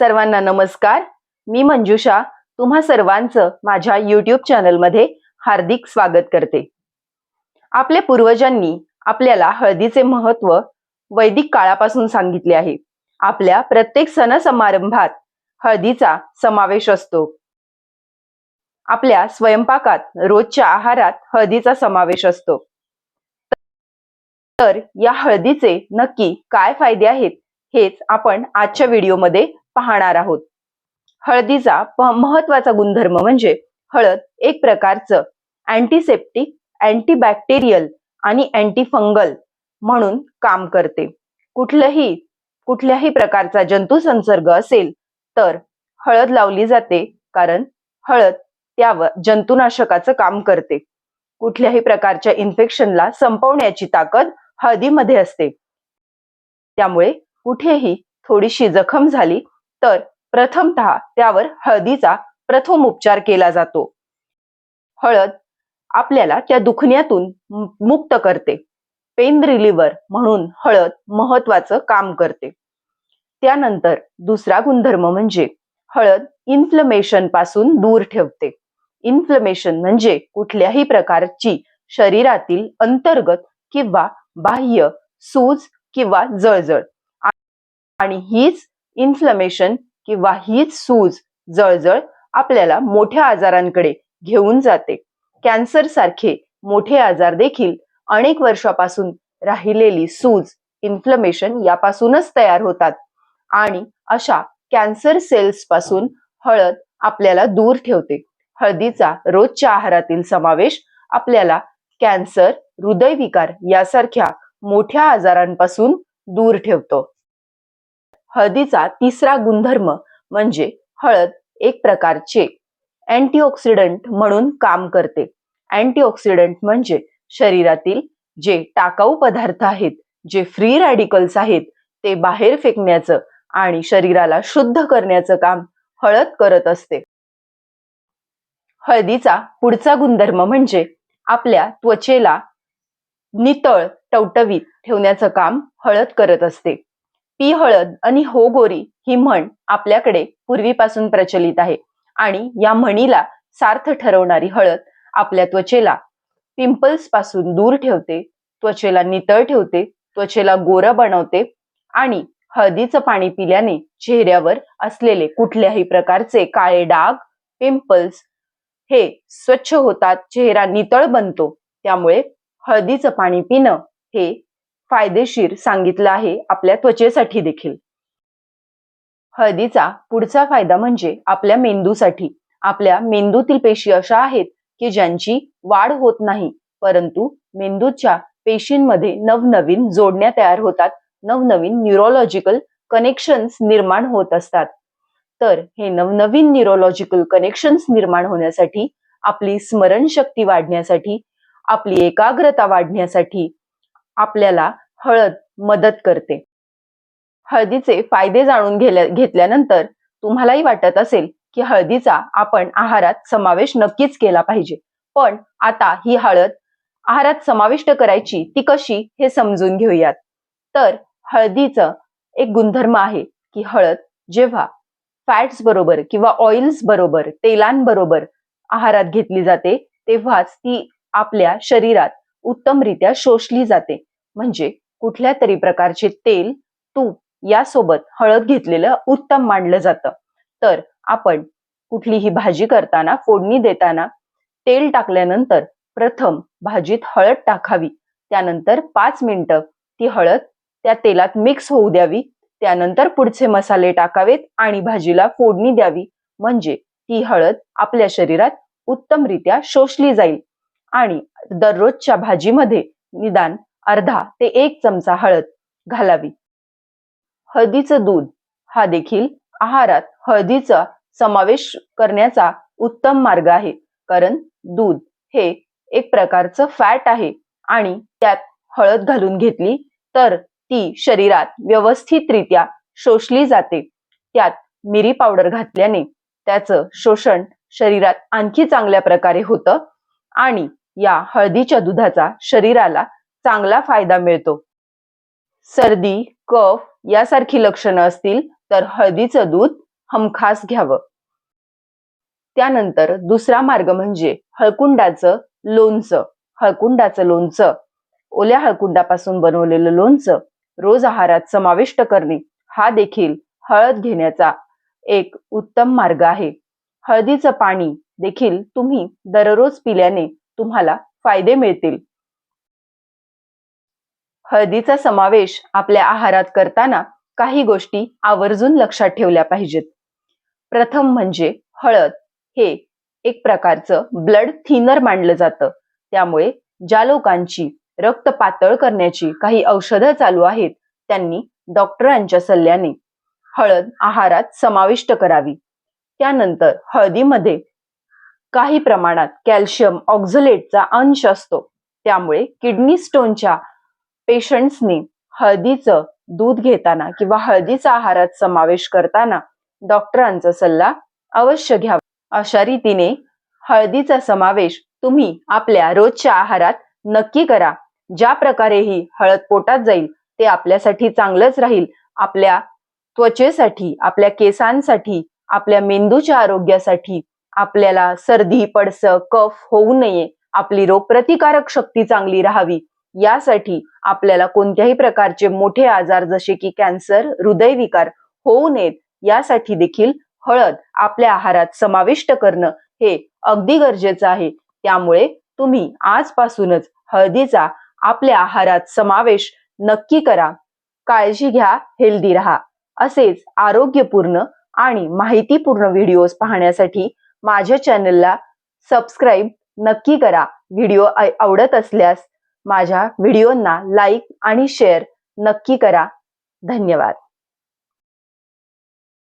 सर्वांना नमस्कार. मी मंजुषा. तुम्हा सर्वांचं माझ्या युट्यूब चॅनलमध्ये हार्दिक स्वागत करते. आपल्या पूर्वजांनी आपल्याला हळदीचे महत्त्व वैदिक काळापासून सांगितले आहे. आपल्या प्रत्येक सण समारंभात हळदीचा समावेश असतो. आपल्या स्वयंपाकात रोजच्या आहारात हळदीचा समावेश असतो. तर या हळदीचे नक्की काय फायदे आहेत हेच आपण आजच्या व्हिडिओमध्ये पाहणार आहोत. हळदीचा महत्त्वाचा गुणधर्म म्हणजे हळद एक प्रकारचं अँटीसेप्टिक अँटीबॅक्टेरियल आणि अँटीफंगल म्हणून काम करते. कुठलंही कुठल्याही प्रकारचा जंतू संसर्ग असेल तर हळद लावली जाते कारण हळद त्यावर जंतुनाशकाचं काम करते. कुठल्याही प्रकारच्या इन्फेक्शनला संपवण्याची ताकद हळदीमध्ये असते. त्यामुळे कुठेही थोडीशी जखम झाली तर प्रथमतः त्यावर हळदीचा प्रथम उपचार केला जातो. हळद आपल्याला त्या दुखण्यातून मुक्त करते. पेन रिलिव्हर म्हणून हळद महत्वाचं काम करते. त्यानंतर दुसरा गुणधर्म म्हणजे हळद इन्फ्लमेशनपासून दूर ठेवते. इन्फ्लमेशन म्हणजे कुठल्याही प्रकारची शरीरातील अंतर्गत किंवा बाह्य सूज किंवा जळजळ. आणि हीच इन्फ्लमेशन किंवा हीच सूज जळजळ आपल्याला मोठ्या आजारांकडे घेऊन जाते. कॅन्सर सारखे मोठे आजार देखील अनेक वर्षापासून राहिलेली सूज इन्फ्लमेशन यापासूनच तयार होतात. आणि अशा कॅन्सर सेल्सपासून हळद आपल्याला दूर ठेवते. हळदीचा रोजच्या आहारातील समावेश आपल्याला कॅन्सर हृदयविकार यासारख्या मोठ्या आजारांपासून दूर ठेवतो. हळदीचा तिसरा गुणधर्म म्हणजे हळद एक प्रकारचे अँटीऑक्सिडंट म्हणून काम करते. अँटीऑक्सिडंट म्हणजे शरीरातील जे टाकाऊ पदार्थ आहेत जे फ्री रॅडिकल्स आहेत ते बाहेर फेकण्याचं आणि शरीराला शुद्ध करण्याचं काम हळद करत असते. हळदीचा पुढचा गुणधर्म म्हणजे आपल्या त्वचेला नितळ टवटवीत ठेवण्याचं काम हळद करत असते. पी हळद आणि हो गोरी ही म्हण आपल्याकडे पूर्वीपासून प्रचलित आहे. आणि या म्हणीला सार्थ ठरवणारी हळद आपल्या त्वचेला पिंपल्सपासून दूर ठेवते त्वचेला नितळ ठेवते त्वचेला गोरं बनवते आणि हळदीचं पाणी पिल्याने चेहऱ्यावर असलेले कुठल्याही प्रकारचे काळे डाग पिंपल्स हे स्वच्छ होतात चेहरा नितळ बनतो. त्यामुळे हळदीचं पाणी पिणं हे फायदेशीर सांगितलं आहे आपल्या त्वचेसाठी देखील. हळदीचा पुढचा फायदा म्हणजे आपल्या मेंदूसाठी. आपल्या मेंदूतील पेशी अशा आहेत की ज्यांची वाढ होत नाही परंतु मेंदूच्या पेशींमध्ये नवनवीन जोडण्या तयार होतात नवनवीन न्यूरोलॉजिकल कनेक्शन्स निर्माण होत असतात. तर हे नवनवीन न्यूरोलॉजिकल कनेक्शन्स निर्माण होण्यासाठी आपली स्मरणशक्ती वाढण्यासाठी आपली एकाग्रता वाढण्यासाठी आपल्याला हळद मदत करते. हळदीचे फायदे जाणून घेल्या घेतल्यानंतर तुम्हालाही वाटत असेल की हळदीचा आपण आहारात समावेश नक्कीच केला पाहिजे. पण आता ही हळद आहारात समाविष्ट करायची ती कशी हे समजून घेऊयात. तर हळदीचं एक गुणधर्म आहे की हळद जेव्हा फॅट्स बरोबर किंवा ऑइल्स बरोबर तेलांबरोबर आहारात घेतली जाते तेव्हाच ती आपल्या शरीरात उत्तमरित्या शोषली जाते. म्हणजे कुठल्या तरी प्रकारचे तेल तूप यासोबत हळद घेतलेलं उत्तम मानलं जातं. तर आपण कुठलीही भाजी करताना फोडणी देताना तेल टाकल्यानंतर प्रथम भाजीत हळद टाकावी. त्यानंतर पाच मिनिटं ती हळद त्या तेलात मिक्स होऊ द्यावी. त्यानंतर पुढचे मसाले टाकावेत आणि भाजीला फोडणी द्यावी. म्हणजे ती हळद आपल्या शरीरात उत्तमरित्या शोषली जाईल. आणि दररोजच्या भाजीमध्ये निदान अर्धा ते एक चमचा हळद घालावी. हळदीचं दूध हा देखील आहारात हळदीचा समावेश करण्याचा उत्तम मार्ग आहे. कारण दूध हे एक प्रकारचं फॅट आहे आणि त्यात हळद घालून घेतली तर ती शरीरात व्यवस्थितरित्या शोषली जाते. त्यात मिरी पावडर घातल्याने त्याचं शोषण शरीरात आणखी चांगल्या प्रकारे होतं आणि या हळदीच्या दुधाचा शरीराला चांगला फायदा मिळतो. सर्दी कफ यासारखी लक्षणं असतील तर हळदीचं दूध हमखास घ्यावं. त्यानंतर दुसरा मार्ग म्हणजे हळकुंडाचं लोणचं. हळकुंडाचं लोणचं. ओल्या हळकुंडापासून बनवलेलं लोणचं रोज आहारात समाविष्ट करणे हा देखील हळद घेण्याचा एक उत्तम मार्ग आहे. हळदीचं पाणी देखील तुम्ही दररोज पिल्याने तुम्हाला फायदे मिळतील. हळदीचा समावेश आपल्या आहारात करताना काही गोष्टी आवर्जून लक्षात ठेवल्या पाहिजेत. प्रथम म्हणजे हळद हे एक प्रकारचं ब्लड थिनर मानलं जातं. त्यामुळे ज्या लोकांची रक्त पातळ करण्याची काही औषधं चालू आहेत त्यांनी डॉक्टरांच्या सल्ल्याने हळद आहारात समाविष्ट करावी. त्यानंतर हळदीमध्ये काही प्रमाणात कॅल्शियम ऑक्झलेटचा अंश असतो. त्यामुळे किडनी स्टोनच्या पेशंट्सनी हळदीचं दूध घेताना किंवा हळदीचा आहारात समावेश करताना डॉक्टरांचा सल्ला अवश्य घ्यावा. अशा रीतीने हळदीचा समावेश तुम्ही आपल्या रोजच्या आहारात नक्की करा. ज्या प्रकारे ही हळद पोटात जाईल ते आपल्यासाठी चांगलंच राहील. आपल्या त्वचेसाठी आपल्या केसांसाठी आपल्या मेंदूच्या आरोग्यासाठी आपल्याला सर्दी पडस कफ होऊ नये. आपली रोगप्रतिकारक शक्ती चांगली राहावी. यासाठी आपल्याला कोणत्याही प्रकारचे मोठे आजार जसे की कॅन्सर हृदयविकार होऊ नयेत. यासाठी देखील हळद आपल्या आहारात समाविष्ट करणं हे अगदी गरजेचं आहे. त्यामुळे तुम्ही आजपासूनच हळदीचा आपल्या आहारात समावेश नक्की करा. काळजी घ्या हेल्दी राहा. असेच आरोग्यपूर्ण आणि माहितीपूर्ण व्हिडिओज पाहण्यासाठी माझ्या चॅनलला सबस्क्राईब नक्की करा. व्हिडिओ आवडत असल्यास माझ्या व्हिडिओंना लाईक आणि शेअर नक्की करा. धन्यवाद.